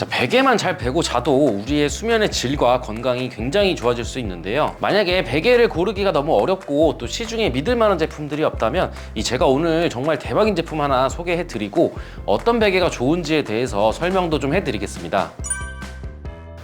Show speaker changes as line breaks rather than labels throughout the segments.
자, 베개만 잘 베고 자도 우리의 수면의 질과 건강이 굉장히 좋아질 수 있는데요. 만약에 베개를 고르기가 너무 어렵고 또 시중에 믿을 만한 제품들이 없다면 이 제가 오늘 정말 대박인 제품 하나 소개해 드리고 어떤 베개가 좋은지에 대해서 설명도 좀 해 드리겠습니다.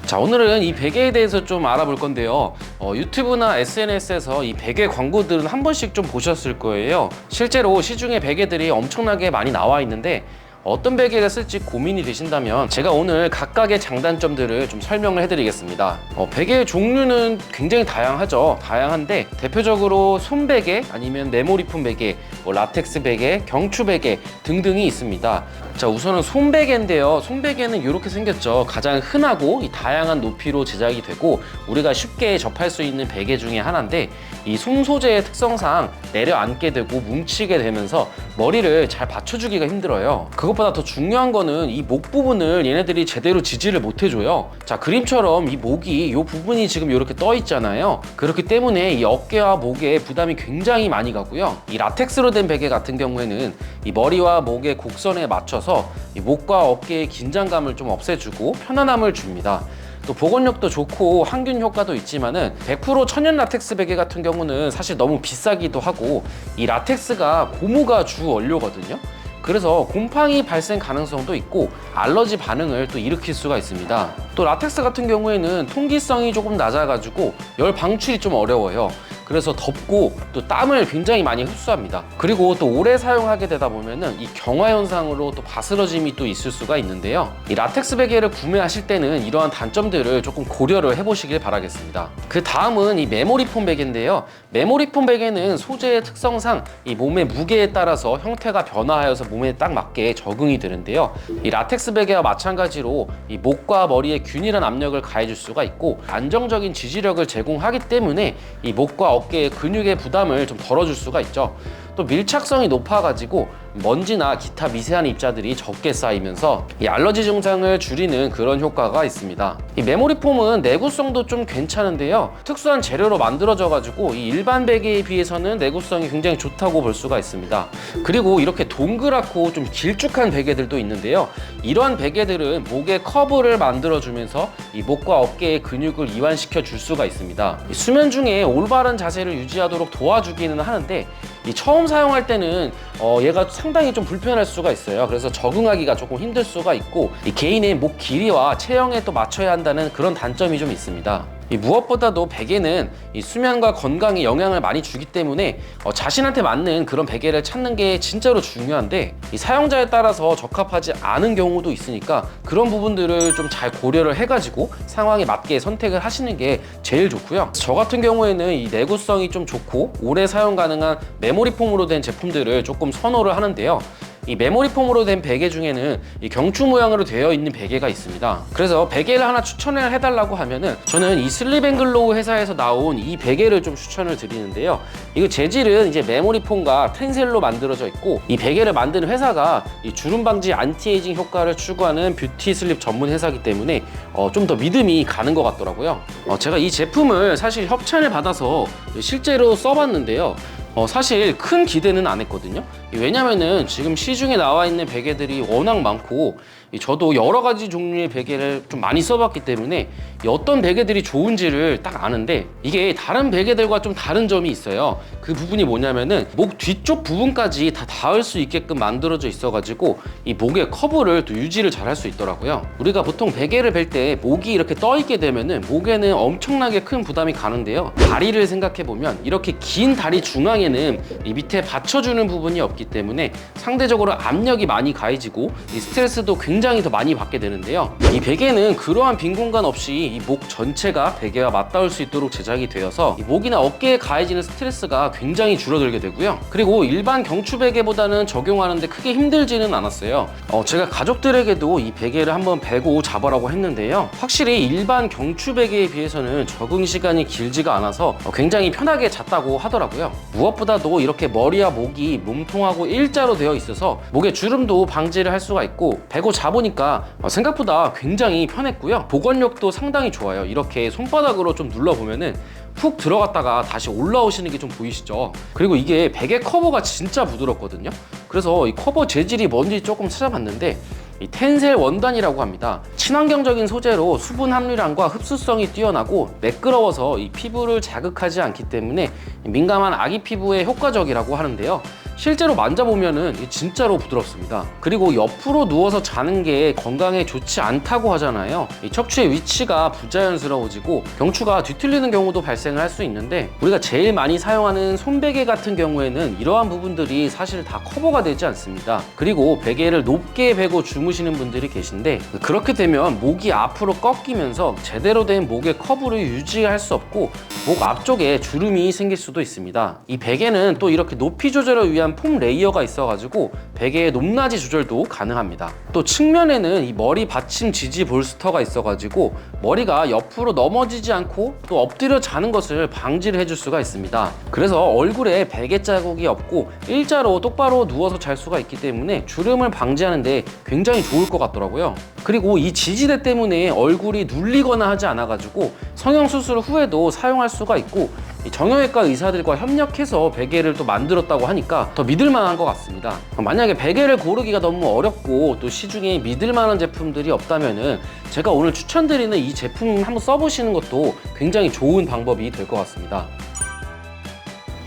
자 오늘은 이 베개에 대해서 좀 알아볼 건데요 어, 유튜브나 SNS에서 이 베개 광고들은 한 번씩 좀 보셨을 거예요 실제로 시중에 베개들이 엄청나게 많이 나와 있는데 어떤 베개를 쓸지 고민이 되신다면 제가 오늘 각각의 장단점들을 좀 설명을 해드리겠습니다. 어, 베개의 종류는 굉장히 다양하죠. 다양한데 대표적으로 손베개 아니면 네모리품 베개 뭐 라텍스 베개 경추 베개 등등이 있습니다 자 우선은 손베개인데요. 손베개는 이렇게 생겼죠. 가장 흔하고 이 다양한 높이로 제작이 되고 우리가 쉽게 접할 수 있는 베개 중에 하나인데 이 솜 소재의 특성상 내려앉게 되고 뭉치게 되면서 머리를 잘 받쳐주기가 힘들어요. 그것보다 더 중요한 거는 이 목 부분을 얘네들이 제대로 지지를 못 해줘요. 자 그림처럼 이 목이 이 부분이 지금 이렇게 떠 있잖아요. 그렇기 때문에 이 어깨와 목에 부담이 굉장히 많이 가고요. 이 라텍스로 된 베개 같은 경우에는 이 머리와 목의 곡선에 맞춰서 이 목과 어깨의 긴장감을 좀 없애주고 편안함을 줍니다. 또 보건력도 좋고 항균 효과도 있지만은 100% 천연 라텍스 베개 같은 경우는 사실 너무 비싸기도 하고 이 라텍스가 고무가 주 원료거든요. 그래서 곰팡이 발생 가능성도 있고 알러지 반응을 또 일으킬 수가 있습니다. 또 라텍스 같은 경우에는 통기성이 조금 낮아가지고 열 방출이 좀 어려워요. 그래서 덥고 또 땀을 굉장히 많이 흡수합니다. 그리고 또 오래 사용하게 되다 보면은 이 경화 현상으로 또 바스러짐이 또 있을 수가 있는데요. 이 라텍스 베개를 구매하실 때는 이러한 단점들을 조금 고려를 해보시길 바라겠습니다. 그 다음은 이 메모리 폼 베개인데요. 메모리 폼 베개는 소재의 특성상 이 몸의 무게에 따라서 형태가 변화하여서 몸에 딱 맞게 적응이 되는데요. 이 라텍스 베개와 마찬가지로 이 목과 머리에 균일한 압력을 가해줄 수가 있고 안정적인 지지력을 제공하기 때문에 이 목과 어깨의 근육의 부담을 좀 덜어줄 수가 있죠. 또 밀착성이 높아가지고 먼지나 기타 미세한 입자들이 적게 쌓이면서 이 알러지 증상을 줄이는 그런 효과가 있습니다. 이 메모리 폼은 내구성도 좀 괜찮은데요. 특수한 재료로 만들어져가지고 이 일반 베개에 비해서는 내구성이 굉장히 좋다고 볼 수가 있습니다. 그리고 이렇게 동그랗고 좀 길쭉한 베개들도 있는데요. 이러한 베개들은 목의 커브를 만들어주면서 이 목과 어깨의 근육을 이완시켜 줄 수가 있습니다. 이 수면 중에 올바른 자세를 유지하도록 도와주기는 하는데 이 처음 사용할 때는 어, 얘가 상당히 좀 불편할 수가 있어요. 그래서 적응하기가 조금 힘들 수가 있고 이 개인의 목 길이와 체형에 또 맞춰야 한다는 그런 단점이 좀 있습니다. 이 무엇보다도 베개는 이 수면과 건강에 영향을 많이 주기 때문에 어, 자신한테 맞는 그런 베개를 찾는 게 진짜로 중요한데 이 사용자에 따라서 적합하지 않은 경우도 있으니까 그런 부분들을 좀 잘 고려를 해가지고 상황에 맞게 선택을 하시는 게 제일 좋고요. 저 같은 경우에는 이 내구성이 좀 좋고 오래 사용 가능한 메모리 폼으로 된 제품들을 조금 선호를 하는데요. 이 메모리 폼으로 된 베개 중에는 이 경추 모양으로 되어 있는 베개가 있습니다. 그래서 베개를 하나 추천을 해달라고 하면은 저는 이 슬립앤글로우 회사에서 나온 이 베개를 좀 추천을 드리는데요. 이거 재질은 이제 메모리 폼과 텐셀로 만들어져 있고 이 베개를 만드는 회사가 이 주름 방지 안티에이징 효과를 추구하는 뷰티 슬립 전문 회사이기 때문에 어, 좀 더 믿음이 가는 것 같더라고요. 어, 제가 이 제품을 사실 협찬을 받아서 실제로 써봤는데요. 어, 사실 큰 기대는 안 했거든요. 왜냐면은 지금 시중에 나와 있는 베개들이 워낙 많고 이 저도 여러 가지 종류의 베개를 좀 많이 써봤기 때문에 이 어떤 베개들이 좋은지를 딱 아는데 이게 다른 베개들과 좀 다른 점이 있어요. 그 부분이 뭐냐면은 목 뒤쪽 부분까지 다 닿을 수 있게끔 만들어져 있어가지고 이 목의 커브를 또 유지를 잘 할 수 있더라고요. 우리가 보통 베개를 벨 때 목이 이렇게 떠 있게 되면은 목에는 엄청나게 큰 부담이 가는데요. 다리를 생각해 보면 이렇게 긴 다리 중앙에는 이 밑에 받쳐주는 부분이 없기 때문에 상대적으로 압력이 많이 가해지고 이 스트레스도 굉장히 더 많이 받게 되는데요. 이 베개는 그러한 빈 공간 없이 이 목 전체가 베개와 맞닿을 수 있도록 제작이 되어서 이 목이나 어깨에 가해지는 스트레스가 굉장히 줄어들게 되고요. 그리고 일반 경추 베개보다는 적용하는데 크게 힘들지는 않았어요. 어, 제가 가족들에게도 이 베개를 한번 베고 잡으라고 했는데요. 확실히 일반 경추 베개에 비해서는 적응 시간이 길지가 않아서 어, 굉장히 편하게 잤다고 하더라고요. 무엇보다도 이렇게 머리와 목이 몸통하고 일자로 되어 있어서 목에 주름도 방지를 할 수가 있고 베고 자보니까 어, 생각보다 굉장히 편했고요. 보건력도 상당히 좋아요. 이렇게 손바닥으로 좀 눌러보면은 푹 들어갔다가 다시 올라오시는 게 좀 보이시죠? 그리고 이게 베개 커버가 진짜 부드럽거든요. 그래서 이 커버 재질이 뭔지 조금 찾아봤는데 이 텐셀 원단이라고 합니다. 친환경적인 소재로 수분 함유량과 흡수성이 뛰어나고 매끄러워서 이 피부를 자극하지 않기 때문에 민감한 아기 피부에 효과적이라고 하는데요. 실제로 만져보면은 진짜로 부드럽습니다. 그리고 옆으로 누워서 자는 게 건강에 좋지 않다고 하잖아요. 이 척추의 위치가 부자연스러워지고 경추가 뒤틀리는 경우도 발생을 할 수 있는데 우리가 제일 많이 사용하는 손베개 같은 경우에는 이러한 부분들이 사실 다 커버가 되지 않습니다. 그리고 베개를 높게 베고 주무시는 분들이 계신데 그렇게 되면 목이 앞으로 꺾이면서 제대로 된 목의 커브를 유지할 수 없고 목 앞쪽에 주름이 생길 수도 있습니다. 이 베개는 또 이렇게 높이 조절을 위한 폼 레이어가 있어가지고 베개의 높낮이 조절도 가능합니다. 또 측면에는 이 머리 받침 지지 볼스터가 있어가지고 머리가 옆으로 넘어지지 않고 또 엎드려 자는 것을 방지를 해줄 수가 있습니다. 그래서 얼굴에 베개 자국이 없고 일자로 똑바로 누워서 잘 수가 있기 때문에 주름을 방지하는데 굉장히 좋을 것 같더라고요. 그리고 이 지지대 때문에 얼굴이 눌리거나 하지 않아가지고 성형 수술 후에도 사용할 수가 있고 이 정형외과 의사들과 협력해서 베개를 또 만들었다고 하니까 더 믿을만한 것 같습니다. 만약에 베개를 고르기가 너무 어렵고 또 시중에 믿을만한 제품들이 없다면은 제가 오늘 추천드리는 이 제품 한번 써보시는 것도 굉장히 좋은 방법이 될 것 같습니다.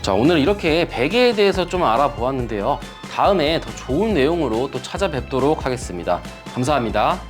자 오늘 이렇게 베개에 대해서 좀 알아보았는데요. 다음에 더 좋은 내용으로 또 찾아뵙도록 하겠습니다. 감사합니다.